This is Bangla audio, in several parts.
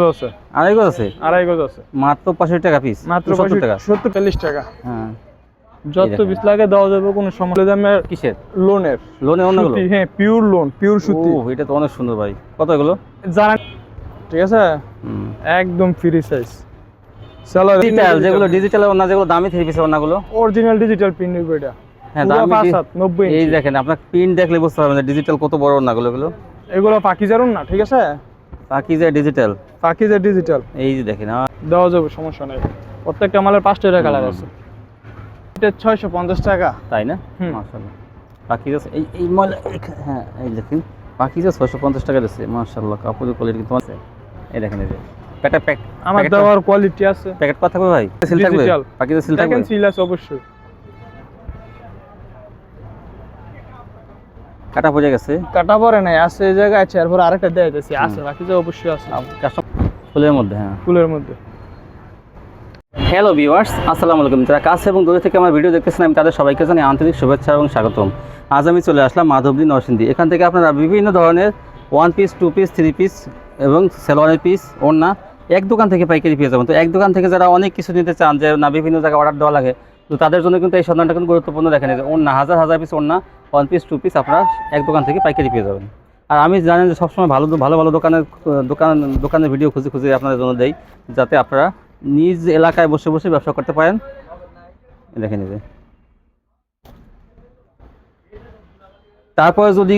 আছে। আড়াই গজ আছে? আড়াই গজ আছে। মাত্র টাকা পিস মাত্র সত্তর টাকা। সত্তর চল্লিশ টাকা। হ্যাঁ। যত পিস লাগে দেওয়া যাবে কোনো সমস্যা দামের কিসের? লোনের লোনে অন্যগুলো? সুতি হ্যাঁ পিওর লোন পিওর সুতি। ও এটা তো অনেক সুন্দর ভাই। কত এগুলো? ঠিক আছে? একদম ফ্রি সাইজ স্যালারি ডিজিটাল যেগুলো ডিজিটাল অন্য যেগুলো দামি থ্রি পিসের অন্যগুলো? অরিজিনাল ডিজিটাল প্রিন্ট নিবে এটা। হ্যাঁ দামি পাঁচ ডি- হাত, নব্বই এই দেখেন আপনার প্রিন্ট দেখলে বুঝতে পারবেন ডিজিটাল কত বড় অন্যগুলো এগুলো। এগুলো পাখি জারুন না ঠিক আছে? যে ডিজিটাল যে ডিজিটাল এই যে দেখেন দেওয়া যাবে সমস্যা নেই। প্রত্যেকটা মালের পাঁচটা টাকা কালার আছে। এটা ছয়শো পঞ্চাশ টাকা। তাই না? হুম। মাশাআল্লাহ। বাকি এই এই মাল হ্যাঁ এই দেখেন যে ছয়শো পঞ্চাশ টাকা দিচ্ছে মাশাআল্লাহ কাপড়ের কোয়ালিটি কিন্তু আছে এই দেখেন এই যে প্যাটা প্যাক আমার দেওয়ার কোয়ালিটি আছে। প্যাকেট কত থাকবে ভাই? সিল থাকবে? যে সিল থাকবে? সিল আছে অবশ্যই। কাটা পড়ে গেছে। কাটা পরে নাই আছে এই জায়গায় আছে এরপর আরেকটা দেয় আছে বাকি যে অবশ্যই আছে। ফুলের মধ্যে হ্যাঁ। ফুলের মধ্যে। হ্যালো ভিউয়ার্স আসসালামু আলাইকুম। যারা কাছে এবং দূরে থেকে আমার ভিডিও দেখতেছেন আমি তাদের সবাইকে জানাই আন্তরিক শুভেচ্ছা এবং স্বাগতম। আজ আমি চলে আসলাম মাধবদী নরসিংদী। এখান থেকে আপনারা বিভিন্ন ধরনের one piece two piece three piece এবং সেলোয়ারের পিস ওড়না এক দোকান থেকে পাইকারি পেয়ে যাবেন। তো এক দোকান থেকে যারা অনেক কিছু নিতে চান যে না বিভিন্ন জায়গায় অর্ডার দেওয়া লাগে তো তাদের জন্য কিন্তু এই সন্ধানটা কিন্তু গুরুত্বপূর্ণ দেখেন। যে ওড়না হাজার হাজার পিস ওড়না ওয়ান পিস টু পিস আপনারা এক দোকান থেকে পাইকারি পেয়ে যাবেন। আর আমি জানেন যে সবসময় ভালো ভালো ভালো দোকানের দোকান, দোকানের ভিডিও খুঁজে খুঁজে আপনাদের জন্য দেই, যাতে আপনারা নিজ এলাকায় বসে বসে ব্যবসা করতে পারেন। এই যে। তারপরে যদি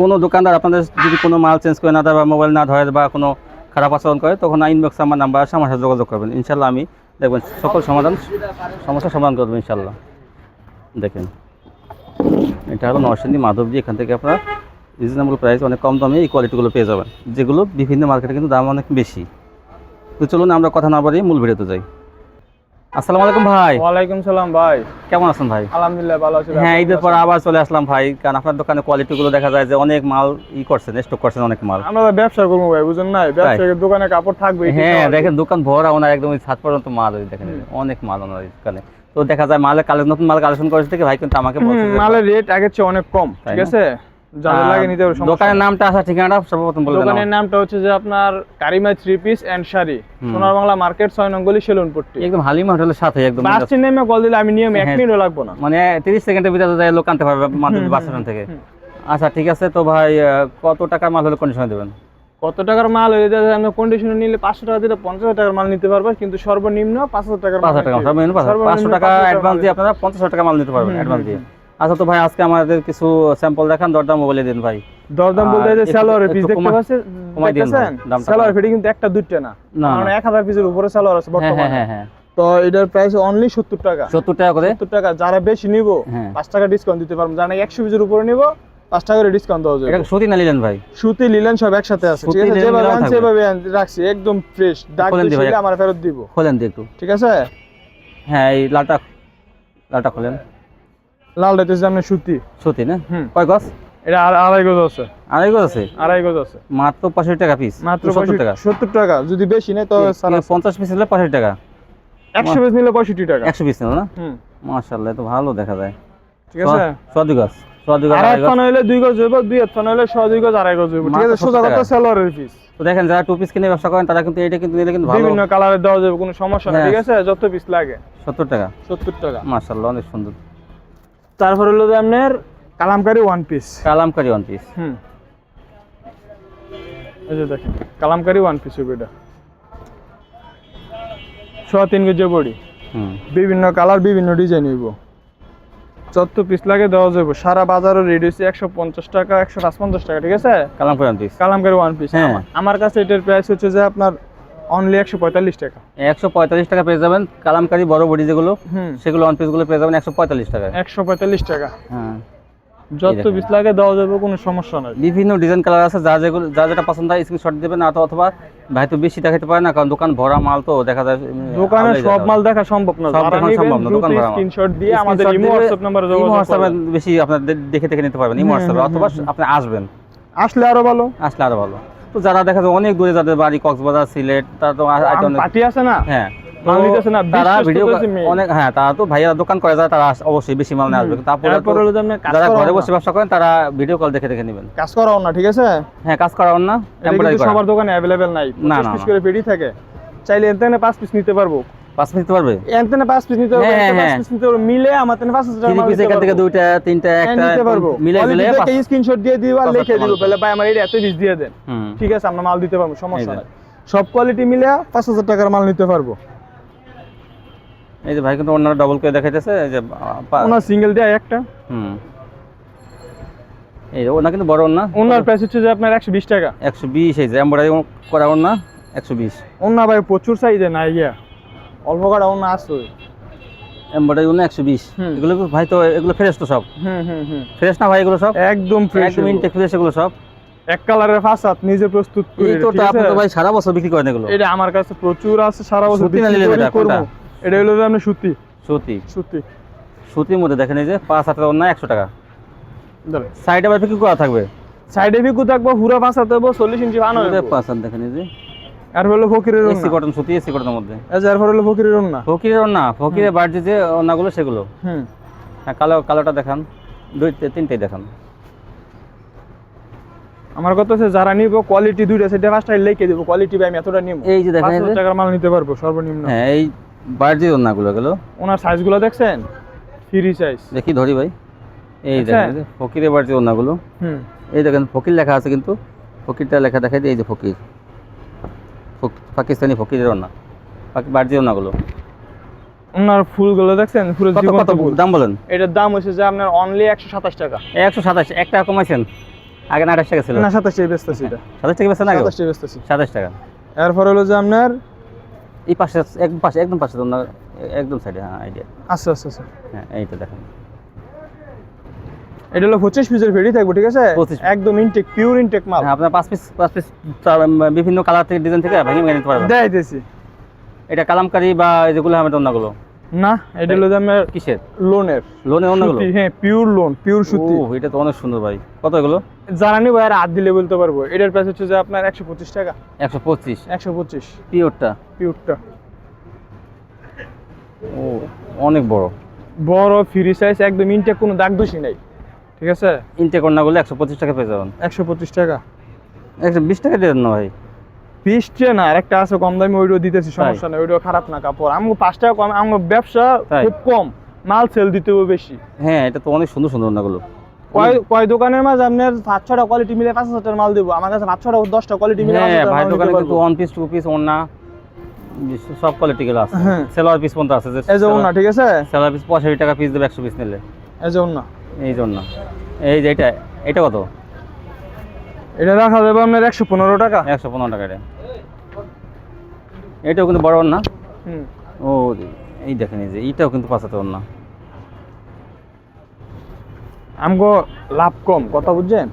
কোনো দোকানদার আপনাদের যদি কোনো মাল চেঞ্জ করে না দেয় বা মোবাইল না ধরে বা কোনো খারাপ আচরণ করে, তখন ইনবক্সে আমার নাম্বার আছে, আমার সাথে যোগাযোগ করবেন। ইনশাল্লাহ আমি দেখবেন সকল সমাধান সমস্যার সমাধান করবেন ইনশাল্লাহ দেখেন। এটা হলো নরসিংদী মাধবজি, এখান থেকে আপনার রিজনেবল প্রাইস অনেক কম দামে এই কোয়ালিটিগুলো পেয়ে যাবেন। যেগুলো বিভিন্ন মার্কেটে কিন্তু দাম অনেক বেশি। তো চলুন আমরা কথা না বলি মূল ভিডিওতে যাই। আসসালামু আলাইকুম ভাই। ওয়ালাইকুম সালাম ভাই। কেমন আছেন ভাই? আলহামদুলিল্লাহ ভালো আছি হ্যাঁ ঈদের পর আবার চলে আসলাম ভাই কারণ আপনার দোকানে কোয়ালিটিগুলো দেখা যায় যে অনেক মাল ই করছেন স্টক করছেন অনেক মাল। আমরা ব্যবসা করব ভাই বুঝেন ব্যবসায়ীর দোকানে কাপড় থাকবে হ্যাঁ দেখেন দোকান ভরা ওনার একদম ছাদ পর্যন্ত মাল ওই দেখেন অনেক মাল ওনার দোকানে। তো দেখা যায় মালের কালেকশন নতুন মাল কালেকশন করেছে থেকে ভাই কিন্তু আমাকে মালের রেট আগের চেয়ে অনেক কম ঠিক আছে? যাদের লাগে নিতে পারবে দোকানের নামটা আসা ঠিকানাটা সর্বপ্রথম বলে দোকানের নামটা হচ্ছে যে আপনার কারিমা three piece and sari. Sonar Bangla market ছয় নঙ্গলি সেলুনপট্টি একদম হালিমা হোটেলের সাথে একদম বাসটি নেমে কল দিলে আমি নিয়ম এক হ্যাঁ। মিনিটও লাগবো না। মানে তিরিশ সেকেন্ডের ভিতরে যায় লোক আনতে পারবে মাত্র বাস স্ট্যান্ড থেকে। আচ্ছা ঠিক আছে তো ভাই কত টাকার মাল হলে কন্ডিশনে দেবেন? কত টাকার মাল হয়ে যায় আমরা কন্ডিশনে নিলে পাঁচশো টাকা দিলে পঞ্চাশ টাকার মাল নিতে পারবে কিন্তু সর্বনিম্ন পাঁচ হাজার টাকার পাঁচ হাজার টাকা। পাঁচশো টাকা অ্যাডভান্স দিয়ে আপনারা পঞ্চাশ টাকা মাল নিতে পারবেন অ্যাডভান্স দিয়ে। আচ্ছা তো ভাই আজকে আমাদের কিছু স্যাম্পল দেখান দরদাম বলে দিন ভাই। দরদাম বলতে যে সালোয়ারের পিস দেখতে পাচ্ছেন? কমাই দিন দামটা সালোয়ার। ফিটি কিন্তু একটা দুইটা না। কারণ না। এক হাজার পিসের উপরে সালোয়ার আছে হ্যাঁ হ্যাঁ বর্তমানে। হ্যাঁ হ্যাঁ। তো এটার প্রাইস অনলি সত্তর টাকা। সত্তর টাকা করে? সত্তর টাকা। যারা বেশি নিব হ্যাঁ। পাঁচ টাকা ডিসকাউন্ট দিতে পারব। যারা একশো পিসের উপরে নিব পাঁচ টাকা করে ডিসকাউন্ট দেওয়া এটা সতী না নিলেন ভাই? সুতি লিলেন সব একসাথে আছে ঠিক আছে? লিলেন যেভাবে আনছি সেভাবে রাখছি একদম ফ্রেশ ডাক খোলেন দি দিলে আমার ফেরত দিব। খোলেন দিয়ে একটু। ঠিক আছে? হ্যাঁ এই লালটা লালটা খোলেন। লাল সামনে সুতি। সতী না? কয় গছ এটা আড়াই গজ আছে। আড়াই গজ আছে? আড়াই গজ আছে। মাত্র পঁয়ষট্টি টাকা পিস মাত্র সত্তর টাকা। সত্তর টাকা। যদি বেশি নেই তো পঞ্চাশ পিস হলে পঁয়ষট্টি টাকা। একশো পিস নিলে পঁয়ষট্টি টাকা। একশো পিস নিল না? হুম। মাশাল্লাহ তো ভালো দেখা যায়। ঠিক আছে? সোয়াদি সোয়াদি আড়াই গজ। দুই গজ হইব দুই গজ আড়াই গজ হইব। ঠিক আছে? সোজা কথা সেলরের পিস তো দেখেন যারা টু পিস কিনে ব্যবসা করেন তারা কিন্তু এটা কিন্তু নিলে কিন্তু ভালো। বিভিন্ন কালারে দেওয়া যাবে কোনো সমস্যা নেই হ্যাঁ। ঠিক আছে? যত পিস লাগে। সত্তর টাকা। সত্তর টাকা। মাশাল্লাহ অনেক সুন্দর। তারপর হলো যে আপনার kalamkari one piece kalamkari one piece হুম। এই যে দেখেন কালামকারি ওয়ান পিস এটা। ছ তিন কেজি বডি। হুম। বিভিন্ন কালার বিভিন্ন ডিজাইন হইব। যত পিস লাগে দেওয়া যাবে সারা বাজারে রেডি হচ্ছে একশো পঞ্চাশ টাকা একশো পঞ্চাশ টাকা ঠিক আছে? Kalamkari one piece kalamkari one piece হ্যাঁ। আমার কাছে এটার প্রাইস হচ্ছে যে আপনার অনলি একশো পঁয়তাল্লিশ টাকা। একশো পঁয়তাল্লিশ টাকা পেয়ে যাবেন। কালামকারি বড় বডি যেগুলো সেগুলো ওয়ান পিসগুলো পেয়ে যাবেন একশো পঁয়তাল্লিশ টাকায়। একশো পঁয়তাল্লিশ টাকা। হ্যাঁ। যত। পিস লাগে দেওয়া যাবে কোনো সমস্যা নাই। বিভিন্ন ডিজাইন কালার আছে যা যেগুলো যা যেটা পছন্দ হয় স্ক্রিনশট দেবেন অথবা অথবা ভাই তো বেশি দেখাতে পারে না কারণ দোকান ভরা মাল তো দেখা যায় দোকানে সব মাল দেখা সম্ভব না। সব সম্ভব না, দোকান ভরা স্ক্রিনশট দিয়ে আমাদের ইমো নাম্বারে যোগাযোগ করবেন। বেশি আপনার দেখে দেখে নিতে পারবেন ইমো অথবা আপনি আসবেন। আসলে আরও ভালো। আসলে আরও ভালো। তো যারা দেখা যায় অনেক দূরে যাদের বাড়ি কক্সবাজার সিলেট তারা তো পার্টি আছে না? হ্যাঁ। মাল তারা ভিডিও অনেক হ্যাঁ তারা তো ভাইয়া দোকান করে যায় তারা অবশ্যই বেশি মাল আসবে। তারপরে যারা ঘরে বসে ব্যবসা করেন তারা ভিডিও কল দেখে দেখে নেবেন। কাজ করাও না ঠিক আছে? হ্যাঁ কাজ করাও না সবার দোকানে অ্যাভেলেবেল নাই। না, করে পেডি থাকে। চাইলে পাঁচ পিস নিতে পারব। পাঁচ মিনিট পারবে? এনতেনে পাঁচ পিস নিতে পারব হ্যাঁ, পাঁচ হ্যাঁ। পিস নিতে পারব মিলে আমার তেনে পাঁচ হাজার টাকা থ্রি মাল পিস নিতে এখান থেকে দুইটা তিনটা হ্যাঁ, একটা নিতে পারব। মিলে Quality দিলে স্ক্রিনশট দিয়ে দিবা পাঁচ লিখে দিব বলে ভাই আমার এটা এত পিস দিয়ে দেন। ঠিক আছে আমরা মাল দিতে পারব সমস্যা এই যে। নাই। সব কোয়ালিটি মিলে পাঁচ হাজার টাকার মাল নিতে পারব। এই যে ভাই কিন্তু অন্যরা ডবল করে দেখাইতেছে এই যে আহ, পা- ওনার সিঙ্গেল দেয় একটা। হুম। এই ওনা কিন্তু বড় না ওনার প্রাইস হচ্ছে যে আপনার একশো বিশ টাকা। একশো বিশ এই যে করা না একশো বিশ। ওনা ভাই প্রচুর সাইজে নাই গিয়া। অল্প কাটা ওনা আসছে এমব্রয়ডারি না একশো বিশ। এগুলো ভাই তো এগুলো ফ্রেশ তো সব? হুম হুম হুম। ফ্রেশ না ভাই এগুলো সব? একদম ফ্রেশ একদম ইনটেক ফ্রেশ এগুলো সব? এক কালারের ফাসাদ নিজে প্রস্তুত করি। এই তো আপনি তো ভাই সারা বছর বিক্রি করেন এগুলো। এটা আমার কাছে প্রচুর আছে সারা বছর বিক্রি করি, এটা, এটা হলো আপনার সুতি। সুতি। সুতি। সুতির মধ্যে দেখেন এই যে পাঁচ হাজার না একশো টাকা। সাইডে আবার বিক্রি করা থাকবে? সাইডে বিকু থাকব পুরো ফাসাদ হব চল্লিশ ইঞ্চি বানো পাঁচ হাজার দেখেন এই যে। আর হলো ফকিরের এসি কটন সুতি এসি কটনের মধ্যে। যে এরপর হলো ফকিরের ওন্না ফকিরের না ফকিরের বাড়িতে যে ওনাগুলো সেগুলো। হুম। হ্যাঁ কালো কালোটা দেখান। দুই তিনটেই দেখান। আমার কথা হচ্ছে যারা নিবো কোয়ালিটি দুইটা সেটা ফার্স্ট লিখে দেবো কোয়ালিটি ভাই আমি এতটা নিবো। এই যে দেখেন পাঁচ এই হাজার যে। টাকার মাল নিতে পারব সর্বনিম্ন। হ্যাঁ এই বাড়ির ওনাগুলো গেলো ওনার সাইজগুলো দেখছেন? ফ্রি সাইজ দেখি ধরি ভাই। এই আচ্ছা। দেখেন ফকিরের বাড়ির ওনাগুলো হুম। এই দেখেন ফকির লেখা আছে কিন্তু। ফকিরটা লেখা দেখাই এই যে ফকির। ফক- পাকিস্তানি ফকিরের ওনা বাকি বাড়ির ওনাগুলো ওনার ফুলগুলো দেখছেন? কত দাম বলেন? এটার দাম হচ্ছে যে আপনার অনলি একশো সাতাশ টাকা। একশো সাতাশ এক টাকা কমাইছেন? আগে না আঠাশ টাকা ছিল? না সাতাশ টাকা বেচতেছি এটা। সাতাশ টাকা বেছেন আগে সাতাশ টাকা বেচতেছি। সাতাশ টাকা। এরপর হলো যে আপনার? এই পাশে একদম পাশে একদম পাশে একদম সাইডে হ্যাঁ আইডিয়া আচ্ছা আচ্ছা আচ্ছা। হ্যাঁ এইটা দেখেন। এটা হলো পঁচিশ পিসের ফেরি থাকব ঠিক আছে? একদম ইনটেক পিওর ইনটেক মাল। হ্যাঁ আপনার পাঁচ পিস পাঁচ পিস বিভিন্ন কালার থেকে ডিজাইন থেকে ভেঙে ভেঙে নিতে পারবেন। দেখাইতেছি এটা কালামকারি বা যেগুলো হবে অন্যগুলো না এটা হলো যে কিসের? লোনের লোনের অন্যগুলো? হ্যাঁ পিওর লোন পিওর সুতি। ও এটা তো অনেক সুন্দর ভাই। কত এগুলো? যারা নিবো আর হাত দিলে বলতে পারব। এটার প্রাইস হচ্ছে যে আপনার একশো পঁচিশ টাকা। একশো পঁচিশ? একশো পঁচিশ। পিওরটা? পিওরটা। ও অনেক বড়। বড় ফ্রি সাইজ একদম ইনটেক কোনো দাগ দোষী নাই। ঠিক আছে? ইনটেক অন্যগুলো একশো পঁচিশ টাকা পেয়ে যাবেন। একশো পঁচিশ টাকা? একশো বিশ টাকা দিয়ে দেন না ভাই। আর একটা আছে কম দামি ওইটাও দিতেছি সমস্যা নেই ওইটাও খারাপ না কাপড়। আমগো পাঁচ টাকা কম আমগো ব্যবসা খুব কম মাল সেল দিতেও বেশি। হ্যাঁ এটা তো অনেক সুন্দর সুন্দর কয় কয় দোকানের মাঝে আপনার পাঁচ ছটা কোয়ালিটি মিলে পাঁচ হাজার মাল দেবো? আমার কাছে পাঁচ ছটা দশটা কোয়ালিটি মিলে হ্যাঁ ভাই দোকানে কিন্তু ওয়ান পিস টু পিস ওন্না সব কোয়ালিটি গুলো আছে। হ্যাঁ। সেলার পিস পর্যন্ত আছে যে এই যে না ঠিক আছে? সেলার পিস পঁয়ষট্টি টাকা পিস দেবে একশো পিস নিলে। এই যে এই জন্য এই যে এটা এটা কত? এটা রাখা যাবে আপনার একশো পনেরো টাকা। একশো পনেরো টাকা এটা। এটাও কিন্তু বড় না? হুম। ও এই দেখেন এই যে এইটাও কিন্তু পাঁচাতে না। আমগো লাভ কম কথা বুঝছেন?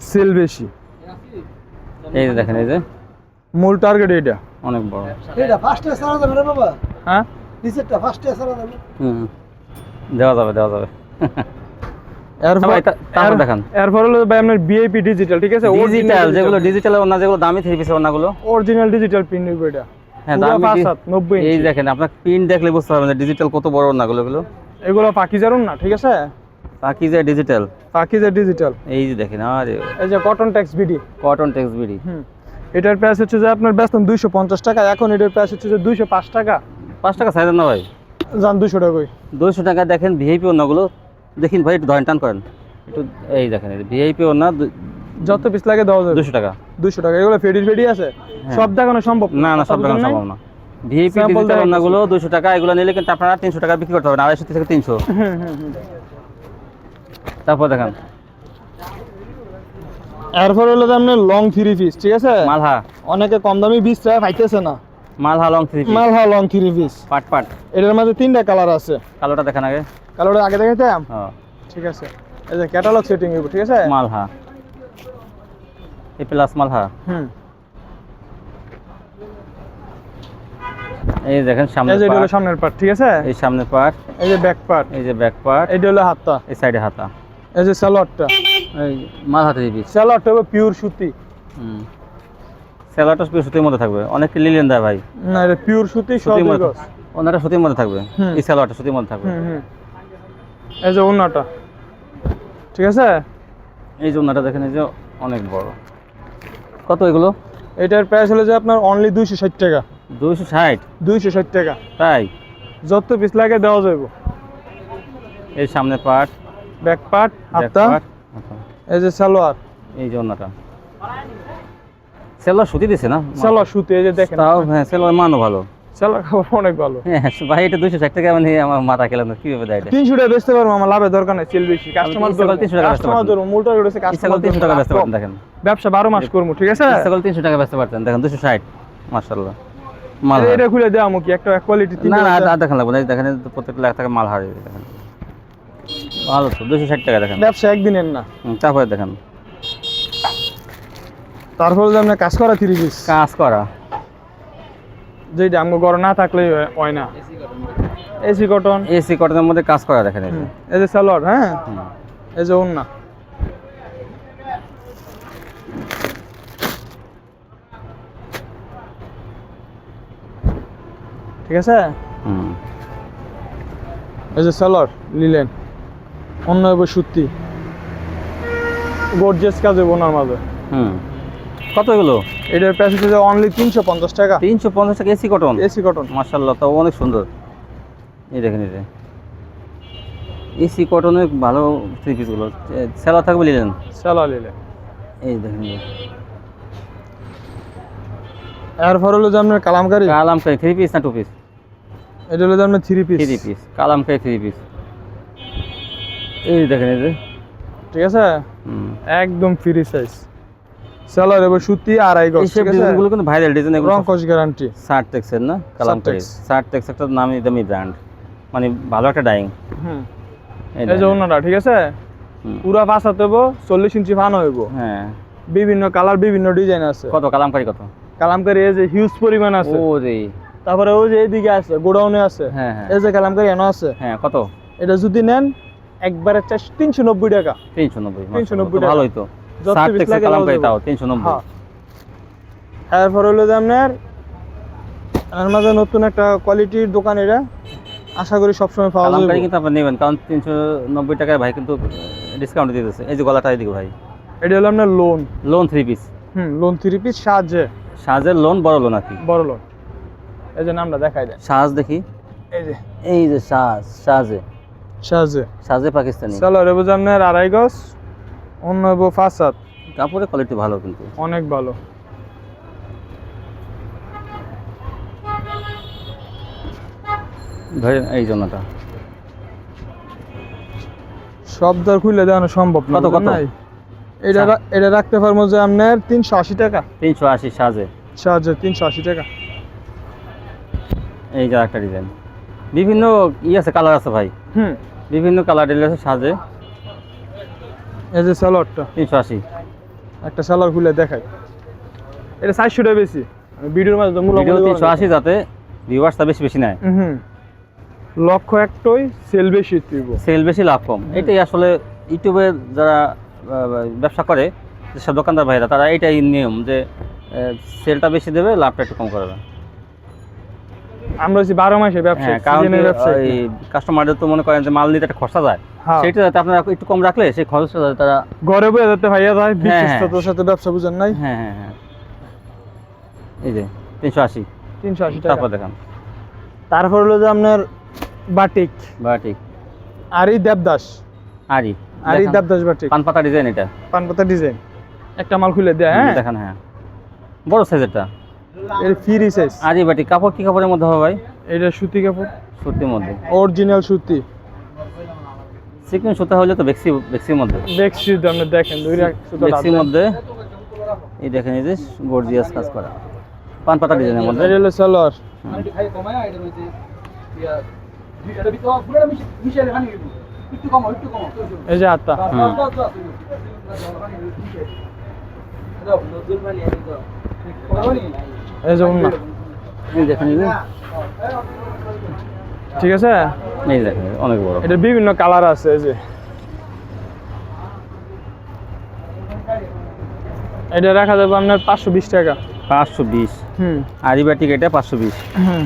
সেল বেশি। এই যে দেখেন এই যে। মূল টার্গেট এটা অনেক বড়। এটা ফার্স্টে সারা যাবে রে বাবা? হ্যাঁ? নিচেরটা ফার্স্টে সারা যাবে। হুম। দেওয়া যাবে দেওয়া যাবে। এরপর হলো ভাই আপনার বিআইপি ডিজিটাল ঠিক আছে? ডিজিটাল যেগুলো ডিজিটাল ওনা যেগুলো দামি থ্রি পিসের ওনাগুলো অরিজিনাল ডিজিটাল প্রিন্ট নিব এটা। হ্যাঁ দামি পাঁচ কি- হাত, নব্বই এই দেখেন আপনার প্রিন্ট দেখলে বুঝতে পারবেন ডিজিটাল কত বড় ওনাগুলো এগুলো। এগুলো পাকিজারুন না ঠিক আছে? বাকি যে ডিজিটাল পাকিজার ডিজিটাল এই যে দেখেন আরে। এই যে cotton tax BD cotton text BD হুম। এটার প্রাইস হচ্ছে যে আপনার ব্যস্ত দুইশো পঞ্চাশ টাকা এখন এটার প্রাইস হচ্ছে যে দুইশো পাঁচ টাকা। পাঁচ টাকা সাইজ না ভাই? যান দুইশো টাকা দুইশো টাকা দেখেন ভিআইপি ওনাগুলো দেখিন ভাই একটু ধরেন টান করেন। একটু এই দেখেন ভিআইপি ওনা যত পিস লাগে দেওয়া যাবে। দুশো টাকা। দুইশো টাকা এগুলো ফেডি ফেডি আছে? সব দেখানো সম্ভব না। না সব বুঝলেন সম্ভব না। ভিআইপি ডিজিটাল ওনাগুলো দুশো টাকা এগুলো নিলে কিন্তু আপনারা তিনশো টাকা বিক্রি করতে পারবেন আড়াইশো থেকে তিনশো। হুম, হুম। তারপর দেখেন। এরপর হলো আপনার লং থ্রি পিস ঠিক আছে? মালহা। অনেকে কম দামি বিশ টাকা পাইতেছে না। মালহা লং থ্রি মালহা লং থ্রি পিস। পাট পাট। এটার মধ্যে তিনটা কালার আছে। কালোটা দেখেন আগে। কালারটা আগে দেখাইতাম? হ্যাঁ। ঠিক আছে। এই যে ক্যাটালগ সেটিং হইব ঠিক আছে? মালহা। এ প্লাস মালহা। হুম। এই দেখেন এই সামনে যে এটা হলো সামনের পার্ট ঠিক আছে? এই সামনের পার্ট এই যে ব্যাক পার্ট এই যে ব্যাক পার্ট এটা হলো হাতটা এই সাইডে হাতা। এই যে স্যালোয়ারটা এই মালহা থ্রি পিস। স্যালোয়ারটা হবে পিওর সুতি। হুম। স্যালাডটা পিওর সুতির মধ্যে থাকবে। অনেকে লিলেন দেয় ভাই। না এটা পিওর সুতি সুতির মধ্যে ওনারা সুতির মধ্যে থাকবে। এই স্যালাডটা সুতির মধ্যে থাকবে। এই যে ওনাটা ঠিক আছে? এই যে ওনাটা দেখেন এই যে অনেক বড়। কত এগুলো? এটার প্রাইস হলো যে আপনার অনলি দুইশো ষাট টাকা। দুইশো ষাট? দুইশো ষাট টাকা। তাই? যত পিস লাগে দেওয়া যাবে এই সামনে পাট ব্যাক পার্ট আচ্ছা। এই যে সালোয়ার। এই যে ওনাটা সেলোয়ার সুতি দিছে না? সালোয়ার সুতি এই যে দেখেন তাও হ্যাঁ সেলোয়ার মানও ভালো। সালোয়ার খাবার অনেক ভালো। হ্যাঁ ভাই এটা টাকা মানে আমার মাথা খেলাম না কীভাবে দেয় এটা? তিনশো টাকা বেচতে পারব আমার লাভের দরকার নেই সেল বেশি। কাস্টমার করলে 300 টাকা কাস্টমার রয়েছে কাস্টমার করলে তিনশো টাকা বেচতে পারতেন দেখেন। ব্যবসা বারো মাস করব ঠিক আছে? করলে তিনশো টাকা বেচতে পারতেন দেখেন দুশো ষাট মার্শাল্লাহ মাল। এটা খুলে দেওয়া কি একটা কোয়ালিটি না না আর- দেখেন লাগবে না দেখেন প্রত্যেকটা লাখ টাকা মাল হারিয়ে দেখেন। ভালো তো দুশো ষাট টাকা দেখেন। ব্যবসা একদিনের না। তারপরে দেখেন। তারপরে যে আপনার কাজ করা থ্রি পিস কাজ করা। যেটা আমাকে গরম না থাকলেই হয়- হয় না। এসি কটন এসি কটনের মধ্যে কাজ করা দেখেন এই যে। সালোয়ার হ্যাঁ? এই যে ওন্না ঠিক আছে? হুম। এই যে সালোয়ার নিলেন অন্য সত্যি গর্জেস কাজে বোনার মাঝে। হুম। কত এগুলো? এটার প্রাইস হচ্ছে অনলি তিনশো পঞ্চাশ টাকা। তিনশো পঞ্চাশ টাকা এসি কটন এসি কটন মার্শাল্লাহ তাও অনেক সুন্দর। এই দেখেন যে এসি কটনের ভালো থ্রি পিসগুলো সেলা থাকবে নিলেন? সালোয়ার নিলেন। এই দেখেন। এরপর হলো যে আপনার কালামকারি। কালামকারি থ্রি পিস না টু পিস এটা হলো যে আপনার three piece three piece kalamkari three piece এই দেখেন এই ঠিক আছে? একদম ফ্রি সাইজ এবার সুতি আড়াই গজ এইসব ঠিক আছে? ডিজাইনগুলো কিন্তু ভাইরাল ডিজাইন এগুলো রং কস গ্যারান্টি না? কালামকারি একটা নামি দামি ব্র্যান্ড মানে ভালো একটা ডাইং হুম। এই যে অন্যটা ঠিক আছে? পুরা পাঁচ হাত হইব চল্লিশ ইঞ্চি ফান হইব। হ্যাঁ। বিভিন্ন কালার বিভিন্ন ডিজাইন আছে। কত? কালামকারি কত? কালামকারি এই যে হিউজ পরিমাণ আছে। ও রে। তারপরে ওই যে এইদিকে আছে গোডাউনে আছে। হ্যাঁ হ্যাঁ। এই যে কালামকারি এনে আছে। হ্যাঁ কত? এটা যদি নেন একবারে চারশো তিনশো নব্বই টাকা। তিনশো নব্বই 390 টাকা। ভালোই তো। কালামকারি তাও হ্যাঁ। এরপর হলো যে আপনার এর মাঝে নতুন একটা কোয়ালিটির দোকান এটা। আশা করি সবসময় পাওয়া যাবে। কিন্তু আপনি নেবেন কারণ তিনশো নব্বই টাকায় ভাই কিন্তু ডিসকাউন্ট দিতেছে। এই যে গলাটা এদিকে ভাই। এটা হলো আপনার লোন লোন থ্রি পিস হুম লোন থ্রি পিস সাহায্যে সাজের লোন বড় লোন আর কি বড় লোন এই যে নামটা দেখাই দেয় সাজ দেখি। এই যে। এই যে সাজ সাজে। সাহায্যে সাজে পাকিস্তানি। চলো রে বুঝে আপনার আড়াই গজ। অন্য হইব পাঁচ হাত কাপড়ের কোয়ালিটি ভালো কিন্তু। অনেক ভালো। ধরেন এই জন্যটা সব দর খুলে দেওয়ানো সম্ভব না কত, কত? এটা এটা রাখতে পারব যে আপনার তিনশো আশি টাকা। তিনশো আশি সাজে। সাহায্য তিনশো আশি টাকা। এই যে একটা ডিজাইন বিভিন্ন ই আছে কালার আছে ভাই। হুম। বিভিন্ন কালার ডিজাইন আছে সাজে। এই যে সালোয়ারটা তিনশো আশি। একটা সালোয়ার খুলে দেখাই। এটা চারশো টাকা বেশি ভিডিওর মাঝে ভিডিও তিনশো আশি যাতে ভিউয়ার্সটা বেশি বেশি নেয়। হুম। লক্ষ্য একটাই সেল বেশি তুইব সেল বেশি লাভ কম। এটাই আসলে ইউটিউবে যারা ব্যবসা করে যেসব দোকানদার ভাইরা তারা এটাই নিয়ম যে সেলটা বেশি দেবে লাভটা একটু কম করবে। আমরা হচ্ছি বারো মাসে ব্যবসা হ্যাঁ কারণ কাস্টমারদের তো মনে করেন যে মাল নিতে একটা খরচা যায়। হ্যাঁ। সেটা যাতে আপনারা একটু কম রাখলে সেই খরচটা যাতে তারা ঘরে বয়ে যাতে ভাইয়া যায় হ্যাঁ, বিশ্বস্ততার সাথে ব্যবসা বুঝেন নাই? হ্যাঁ হ্যাঁ হ্যাঁ। এই যে তিনশো আশি। তিনশো আশি টাকা। দেখান। তারপর হলো যে আপনার বাটিক। বা ঠিক আর দেবদাস। আরি। আর। দেবদাস বাটিক। পান পাতা ডিজাইন এটা। পানপাতা ডিজাইন একটা মাল খুলে দেয় হ্যাঁ? দেখান হ্যাঁ। বড় সাইজেরটা এর ফ্রি সাইজ আরি বাটি কাপড় কি কাপড়ের মধ্যে হবে ভাই? এটা সুতি কাপড়। সুতির মধ্যে। অরিজিনাল সুতি। সিকুইন সুতা হলে তো বেক্সি বেক্সির মধ্যে। দেখছি তো আপনি দেখেন দুই সুতো বেক্সির মধ্যে। এই দেখেন এই যে গর্জিয়াস কাজ করা। পান পাতা ডিজাইনের মধ্যে। এটা হলো সালোয়ার। এই যে আত্মা হুম। এই যে উন্না। ঠিক আছে? এই দেখেন অনেক বড়। এটা বিভিন্ন কালার আছে এই যে। এটা রাখা যাবে আপনার পাঁচশো বিশ টাকা। পাঁচশো বিশ। হুম। আরিবাটিক এটা পাঁচশো বিশ। হুম।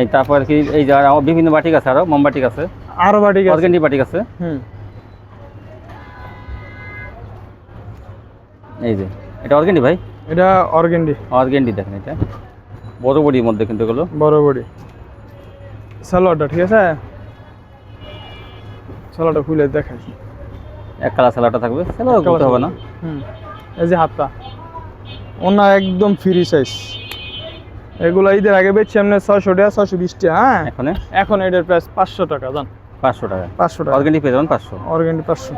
এই তারপর কি এই যে বিভিন্ন বাটিক আছে আরও মোমবাটিক আছে। আরও বাটি আছে। অর্গেন্ডি বাটিক আছে। হুম। এই যে। এটা অর্গেন্ডি ভাই? এটা অর্গেন্ডি। অর্গেন্ডি দেখেন এটা। বড় বডির মধ্যে কিন্তু এগুলো। বড় বড়ি। সালোয়ারটা ঠিক আছে? সালোয়ারটা খুলে দেখাই। এক কালার সালাটা থাকবে। করতে হবে না। হুম। এই যে হাতটা। ওনা একদম ফ্রি সাইজ এগুলো ঈদের আগে বেচছি এমনি ছয়শো টাকা ছয়শো বিশ টাকা হ্যাঁ? এখন এখন এটার প্রাইস পাঁচশো টাকা জান। পাঁচশো টাকা। পাঁচশো টাকা। অর্গেন্ডি পেয়ে যাবেন পাঁচশো। অর্গেন্ডি পাঁচশো।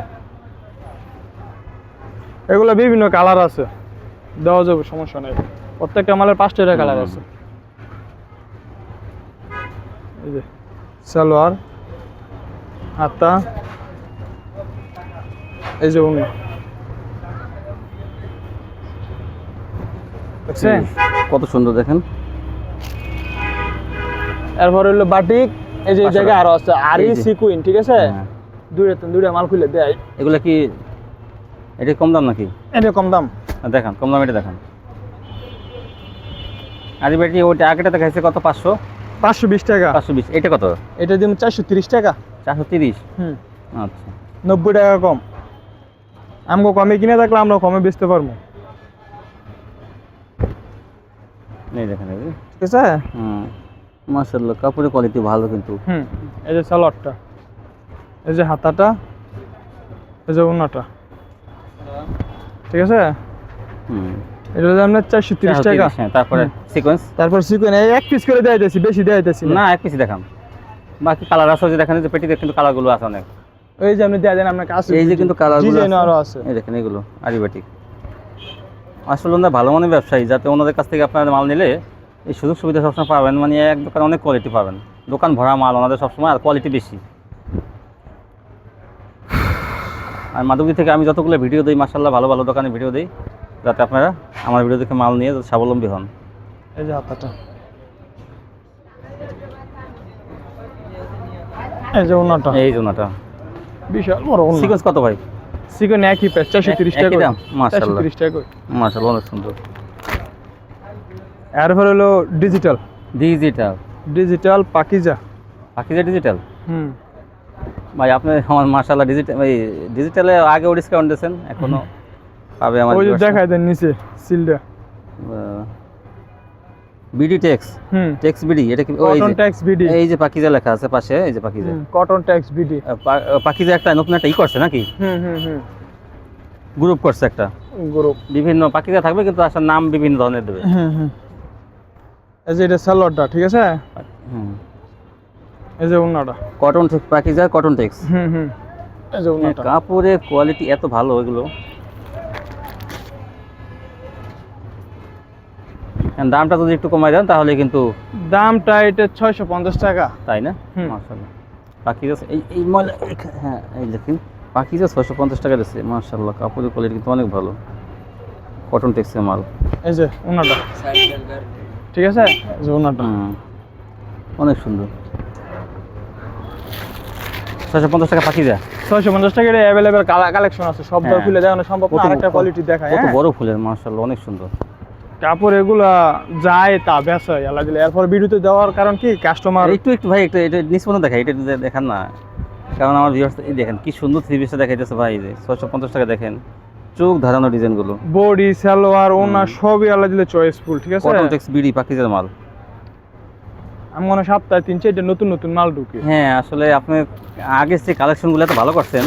এগুলো বিভিন্ন কালার আছে। দেওয়া যাবে সমস্যা নেই। প্রত্যেকটা মালের পাঁচটা কালার আছে। এই যে সালোয়ার হাতা এই যে দেখছেন? কত সুন্দর দেখেন। এরপর হলো বাটিক এই যে জায়গায় আরও আছে আরি সিকুইন ঠিক আছে? হ্যাঁ। দুইটা দুইটা মাল খুলে দেয়। এগুলা কি এটা কম দাম নাকি? এটা কম দাম। দেখান কম দাম এটা দেখান। আরি বাটি ওইটা আগেটা দেখাইছে কত? পাঁচশো? পাঁচশো বিশ টাকা। পাঁচশো বিশ এটা কত? এটা দিন চারশো তিরিশ টাকা। চারশো তিরিশ? হুম। আচ্ছা। নব্বই টাকা কম। আমগো কমে কিনে থাকলে আমরা কমে বেচতে পারব। এই দেখেন। ঠিক আছে? হুম। মার্শাল্লাহ কাপড়ের কোয়ালিটি ভালো কিন্তু। হুম। এই যে সালোয়ারটা এই যে হাতাটা এই যে ওনাটা ঠিক আছে? এটা হলো আপনার চারশো তিরিশ টাকা। 430, হ্যাঁ, তারপরে সিকোয়েন্স তারপর সিকুইন এই এক পিস করে দেয় দিয়েছি বেশি দেয় দিয়েছি না এক পিস বাকি কালার আছে যে দেখেন যে পেটিতে কিন্তু কালারগুলো আছে অনেক। এই যে আপনি দেয় দেন আপনার কাছে এই যে কিন্তু কালারগুলো ডিজাইন আরও আছে। এই দেখেন এগুলো আরিবাটিক। আসলে ওনারা ভালো মানের ব্যবসায়ী যাতে ওনাদের কাছ থেকে আপনারা মাল নিলে এই সুযোগ সুবিধা সবসময় পাবেন। মানে এক দোকানে অনেক কোয়ালিটি পাবেন। দোকান ভরা মাল ওনাদের সবসময় আর কোয়ালিটি বেশি। আর মাধবী থেকে আমি যতগুলো ভিডিও দিই মাসাল্লাহ ভালো ভালো দোকানে ভিডিও দিই যাতে আপনারা আমার ভিডিও দেখে মাল নিয়ে স্বাবলম্বী হন। এই যে হাতাটা। এই যে ওনাটা। এই জন্যটা বিশাল বড় ওনা। সিকোয়েন্স কত ভাই? সিকুইন একই চারশো তিরিশ টাকা দাম? মাশাআল্লাহ। চারশো তিরিশ টাকা করে। মাসাল্লাহ অনেক সুন্দর। এরপর হলো digital digital digital Pakiza. Pakiza digital হুম। ভাই আপনি আমার মার্শাল্লাহ ডিজিটাল ভাই ডিজিটালে আগেও ডিসকাউন্ট দিয়েছেন এখনও পাবে আমার ওই যে viewers রা। দেখাই দেন নিচে সিলটা বিডি টেক্স। হুম। টেক্স বিডি এটা কি? ও, এই কটন যে- ট্যাক্স বিডি। এই যে পাকিজা লেখা আছে পাশে এই যে Pakiza. Cotton tax BD. Pakiza একটা নতুন একটা ই করছে নাকি? হুম হুম হুম। গ্রুপ করছে একটা। গ্রুপ। বিভিন্ন পাকিজা থাকবে কিন্তু আসার নাম বিভিন্ন ধরনের দেবে। হুম হুম। এই যে এটা সালোয়ারটা ঠিক আছে? হুম। এই যে ওনাটা কটন পাকিজা কটন টেক্স হুম হুম। এই যে ওনাটা কাপড়ের কোয়ালিটি এত ভালো এগুলো। দামটা যদি একটু কমাই দেন তাহলে কিন্তু দামটা এটা ছয়শো পঞ্চাশ টাকা। তাই না? হুম। মাশাল্লাহ পাখিজা এই এই ময়লা হ্যাঁ এই দেখুন। পাখিজা ছয়শো পঞ্চাশ টাকা দিচ্ছে মাশাল্লাহ কাপড়ের কোয়ালিটি কিন্তু অনেক ভালো। কটন টেক্সের মাল। এই যে ওনাটা ঠিক আছে? যে ওনাটা অনেক সুন্দর। ছয়শো পঞ্চাশ টাকা পাখিজা ছয়শো পঞ্চাশ টাকা এটা অ্যাভেলেবেল কালেকশন আছে। সব দর হ্যাঁ। খুলে দেখানো সম্ভব না কোয়ালিটি দেখায় কত হ্যাঁ? বড় ফুলের অনেক সুন্দর। কাপড় এগুলা যায় তা বেচা দিলে। এরপর ভিডিওতে দেওয়ার কারণ কি? কাস্টমার একটু একটু ভাই একটু এটা নিচ পর্যন্ত দেখাই এটা দেখান না। কারণ আমার ভিউয়ার্স এই দেখেন কি সুন্দর থ্রি পিসটা দেখাইতেছে ভাই এই যে ছয়শো পঞ্চাশ টাকা দেখেন। চোখ ধারানো ডিজাইনগুলো বডি সালোয়ার ওনা সবই আল্লাহ দিলে চয়েসফুল ঠিক আছে? কটন টেক্স বিডি পাকিজার মাল। আমি মনে সপ্তাহে তিন চারটে নতুন নতুন মাল ঢুকে। হ্যাঁ আসলে আপনি আগে যে কালেকশনগুলো এত ভালো করছেন।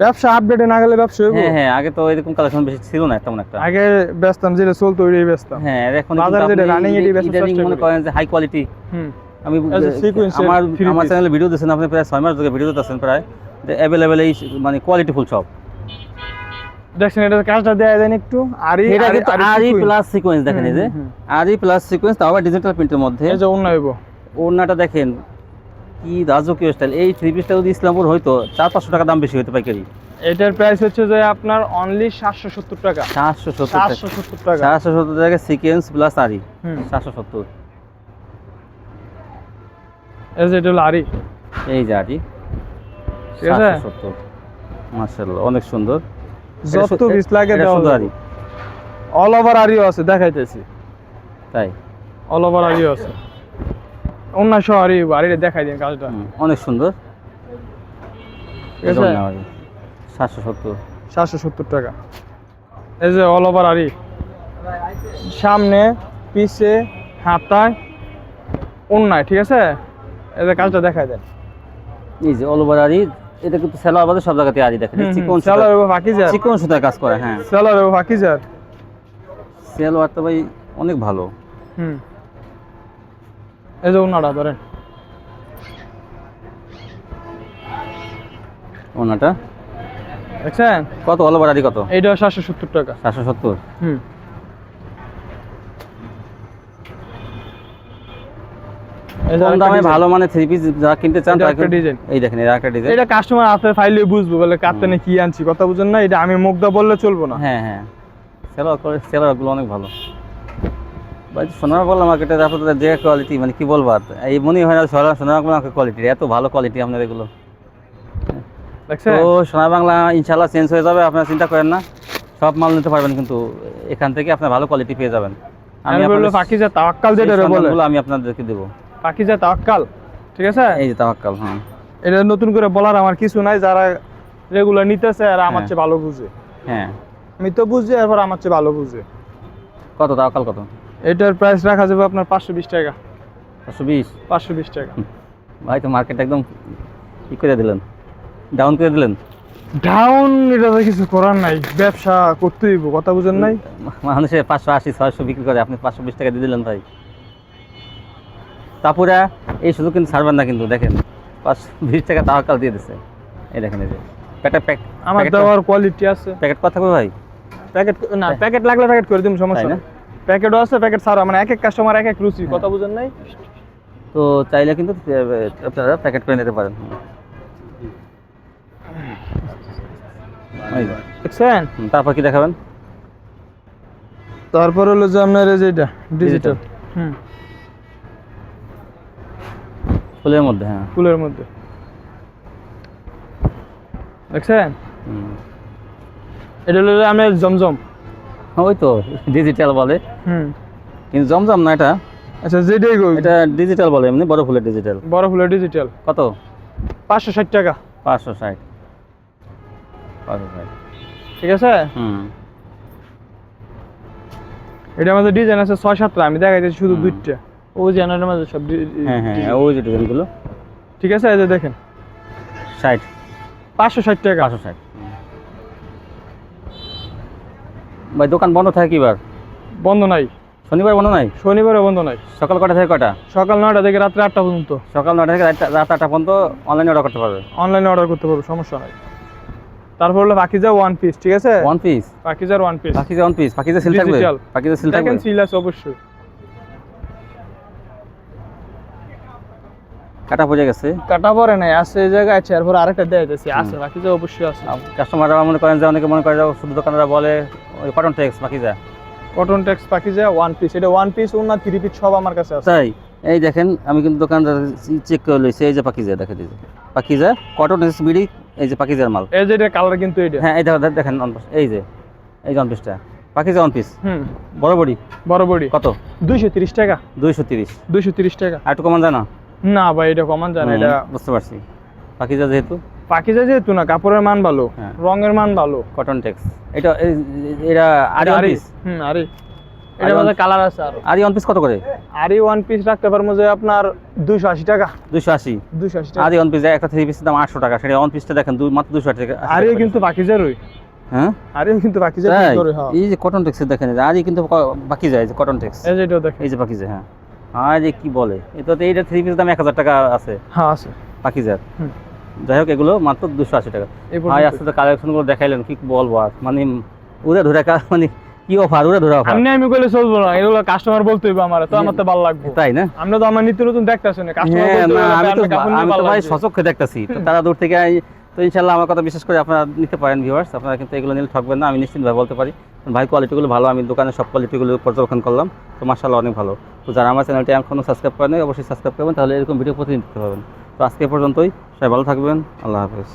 ব্যবসা আপডেটে না গেলে ব্যবসা হ্যাঁ হ্যাঁ আগে তো এরকম কালেকশন বেশি ছিল না তেমন একটা। আগে ব্যস্তাম যেটা চলতো ওইটাই ব্যস্তাম হ্যাঁ এখন বাজারে যেটা running এটি মনে করেন যে হাই কোয়ালিটি হুম। আমি আমার আমার চ্যানেলে ভিডিও দিচ্ছেন আপনি প্রায় ছয় মাস ধরে ভিডিও দিচ্ছেন প্রায়। অ্যাভেলেবেল এই মানে কোয়ালিটি ফুল সব। দেখছেন এটা কাজটা দেয়া দেন একটু। আরই এটা কিন্তু আরই প্লাস সিকোয়েন্স দেখেন এই যে। আরই প্লাস সিকোয়েন্স তাও আবার ডিজিটাল প্রিন্টের মধ্যে। এই যে হইব। দেখেন কি রাজকীয় স্টাইল এই থ্রি পিসটা যদি ইসলামপুর হইতো চার পাঁচশো টাকা দাম বেশি হইতো পাইকারি। এটার প্রাইস হচ্ছে যে আপনার অনলি সাতশো সত্তর টাকা। সাতশো সত্তর সাতশো সত্তর টাকা। সাতশো সত্তর টাকা সিকোয়েন্স প্লাস আরি সাতশো সত্তর। এই যে এটা হলো আরই। এই যে আরি সাতশো সত্তর। মার্শাল্লাহ অনেক সুন্দর। যত পিস লাগে এটা দেওয়া যাবে অল ওভার আরিও আছে দেখাইতেছি। তাই? অল ওভার আরিও আছে। অন্য সহ আরি আরিটা দেখাই দিন কাজটা। অনেক সুন্দর। সাতশো সত্তর। সাতশো সত্তর টাকা। এই যে অল ওভার আরি। সামনে পিছে হাতায় অন্যায় ঠিক আছে? এই যে কাজটা দেখাই দেন। এই যে অল ওভার আরি এটা কিন্তু সেলা আবাদে সব জায়গাতে আরি দেখেন। চিকন সেলার ফাঁকি যার চিকন সুতার কাজ করে হ্যাঁ। সেলার ফাঁকি যার সেল তো ভাই অনেক ভালো। হুম। এই যে অন্যটা ধরেন। ওনাটা? দেখছেন? কত অল ওভার আরি কত? এইটা সাতশো সত্তর টাকা। সাতশো সত্তর? হুম এই যে কম দামে ভালো মানে থ্রি পিস যারা কিনতে চান তারা কিন্তু- এই দেখেন এটা একটা ডিজাইন এটা কাস্টমার হাতে ফাইলে বুঝব বলে কাপ্তানে কি আনছি কথা বুঝেন না এটা আমি মুগ্ধা বললে চলবো না। হ্যাঁ হ্যাঁ। সেলার করে সেলারগুলো অনেক ভালো। ভাই আপনাদের যে কোয়ালিটি মানে কি বলব এই মনে হয় না সোনার সোনার বাংলা কোয়ালিটি এত ভালো কোয়ালিটি আপনার এগুলো। তো সোনার বাংলা ইনশাল্লাহ চেঞ্জ হয়ে যাবে আপনারা চিন্তা করেন না। সব মাল নিতে পারবেন কিন্তু এখান থেকে আপনার ভালো কোয়ালিটি পেয়ে যাবেন। আমি আপনাদের আমি আপনাদেরকে দেবো। পাকিজা তাওয়াক্কাল ঠিক আছে? এই যে তাওয়াক্কাল হ্যাঁ। এটা নতুন করে বলার আমার কিছু নাই যারা রেগুলার নিতেছে আর আমার হ্যাঁ। চেয়ে ভালো বুঝে। হ্যাঁ। আমি তো বুঝি এরপর আমার চেয়ে ভালো বুঝে। কত তাওয়াক্কাল কত? এটার প্রাইস রাখা যাবে আপনার পাঁচশো বিশ টাকা। পাঁচশো বিশ? পাঁচশো বিশ টাকা। ভাই তো মার্কেট একদম কি করে দিলেন। ডাউন করে দিলেন? ডাউন এটা তো কিছু করার নাই। ব্যবসা করতে হইব কথা বুঝেন নাই? মানুষে পাঁচশো আশি ছয়শো বিক্রি করে আপনি পাঁচশো বিশ টাকা দিয়ে দিলেন ভাই। তারপরে এই সুযোগ কিন্তু ছাড়বেন না কিন্তু দেখেন পাঁচশো বিশ টাকা তাওয়াক্কাল দিয়ে দিচ্ছে এই দেখেন এই যে প্যাকেট প্যাক আমার দেওয়ার কোয়ালিটি আছে। প্যাকেট কথা কই ভাই? প্যাকেট না প্যাকেট লাগলে প্যাকেট করে দিন সমস্যা না? প্যাকেটও আছে প্যাকেট ছাড়া মানে এক এক কাস্টমার এক এক রুচি কথা বুঝেন নাই? তো চাইলে কিন্তু আপনারা প্যাকেট করে নিতে পারেন। দেখছেন তারপর কি দেখাবেন? তারপর হলো যে আপনার এই যে এটা ডিজিটাল হুম। ফুলের মধ্যে হ্যাঁ। ফুলের মধ্যে। দেখছেন? এটা হলো আপনার জমজম। ওই তো ডিজিটাল বলে। হুম। কিন্তু জমজম না এটা। আচ্ছা যেটাই এটা ডিজিটাল বলে এমনি বড় ফুলের ডিজিটাল বড় ফুলের ডিজিটাল কত? পাঁচশো ষাট টাকা। পাঁচশো ষাট। পাঁচশো ষাট। ঠিক আছে? হুম। এটা আমাদের ডিজাইন আছে ছয় সাতটা আমি দেখাইতেছি শুধু। দুইটা। ওই জানার মাঝে সব হ্যাঁ হ্যাঁ। ওই যে ডিজাইনগুলো। ঠিক আছে এই যে দেখেন। ষাট। পাঁচশো ষাট টাকা। পাঁচশো ষাট। ভাই দোকান বন্ধ থাকে কিবার? বন্ধ নাই। শনিবার বন্ধ নাই? শনিবারে বন্ধ নাই। সকাল কটা থেকে কটা? সকাল নয়টা থেকে রাত্রে আটটা পর্যন্ত। সকাল নটা থেকে রাত- আটটা পর্যন্ত অনলাইনে অর্ডার করতে পারবে? অনলাইনে অর্ডার করতে পারব সমস্যা নাই। তারপর হলো পাকিজা ওয়ান পিস ঠিক আছে? One piece পাকিজার one piece Pakiza one piece Pakiza seal থাকবে। পাখিজা সিল থাকবে? সিল আছে অবশ্যই। কাটা পড়ে গেছে? কাটা পরে নাই আছে এই জায়গায় আছে এরপর আরেকটা দেয় যাচ্ছে আছে পাকিজা অবশ্যই আছে। কাস্টমাররা মনে করেন যে অনেকে মনে করে যে শুধু দোকানদাররা বলে ওই cotton tex Pakiza cotton tex Pakiza one piece এটা ওয়ান পিস ওনা থ্রি পিস সব আমার কাছে আছে। তাই এই দেখেন আমি কিন্তু দোকানদার চেক করে লইছি এই যে পাখিজা দেখে দিয়েছে। পাখিজা কটন বিড়ি এই যে পাখিজার মাল। এই যে এটা কালার কিন্তু এটা হ্যাঁ এই দেখো দেখেন এই যে এই যে পিসটা পাখিজা অন পিস হুম। বড় বড়ি? বড় বড়ি। কত? দুইশো তিরিশ টাকা। দুইশো তিরিশ। দুইশো তিরিশ টাকা। আর একটু কমান যায় না? না ভাই এটা কমান জানে এটা বুঝতে পারছি। পাখিজা যেহেতু? পাকিজা যেহেতু না কাপড়ের মান ভালো হ্যাঁ। রঙের মান ভালো। কটন টেক্স এটা এটা আরি অন হুম আরে আরে এটা মধ্যে কালার আছে আরও। আরি অন পিস কত করে? আরে ওয়ান পিস রাখতে পারব যে আপনার দুইশো আশি টাকা। দুইশো আশি? দুইশো আশি টাকা। আরি অন পিস একটা থ্রি পিসের দাম আটশো টাকা সেটা অন পিসটা দেখেন দুই মাত্র দুশো টাকা আশি আরে কিন্তু পাকিজার ওই হ্যাঁ? আরে কিন্তু তাই? করে হ্যাঁ। এই যে কটন টেক্সের দেখেন আরি কিন্তু বাকি যায় যে কটন টেক্স এই যে এটাও দেখেন। এই যে পাকিজা হ্যাঁ। আর যে কি বলে? এটা তো এইটা থ্রি পিস দাম এক হাজার টাকা আছে। হ্যাঁ আছে। পাকিজার। যাই হোক এগুলো মাত্র দুশো আশি টাকা। ভাই আস্তে কালেকশনগুলো দেখাইলেন কি বলব আর? মানে উড়ে ধরে মানে কি অফার উড়ে ধরে অফার আমি কইলে চলবো না এগুলো কাস্টমার বলতে হইবে আমার তো আমার তো ভালো লাগবে। তাই না? আমরা তো আমার নিত্য নতুন দেখতেছেন কাস্টমার হ্যাঁ বলতে আমি তো নিয়ে আমি ভাই সচক্ষে দেখতেছি। তো তারা দূর থেকে তো ইনশাল্লাহ আমার কথা বিশেষ করে আপনারা নিতে পারেন ভিউয়ার্স আপনারা কিন্তু এগুলো নিলে ঠকবেন না আমি নিশ্চিতভাবে বলতে পারি। ভাই কোয়ালিটিগুলো ভালো, আমি দোকানের সব কোয়ালিটিগুলো পর্যবেক্ষণ করলাম। তো মার্শাল অনেক ভালো। তো যারা আমার চ্যানেলটি এখনও সাবস্ক্রাইব করেন অবশ্যই সাবস্ক্রাইব করবেন, তাহলে এরকম ভিডিও প্রতিদিন দেখতে পাবেন। তো আজকে পর্যন্তই, সবাই ভালো থাকবেন, আল্লাহ হাফেজ।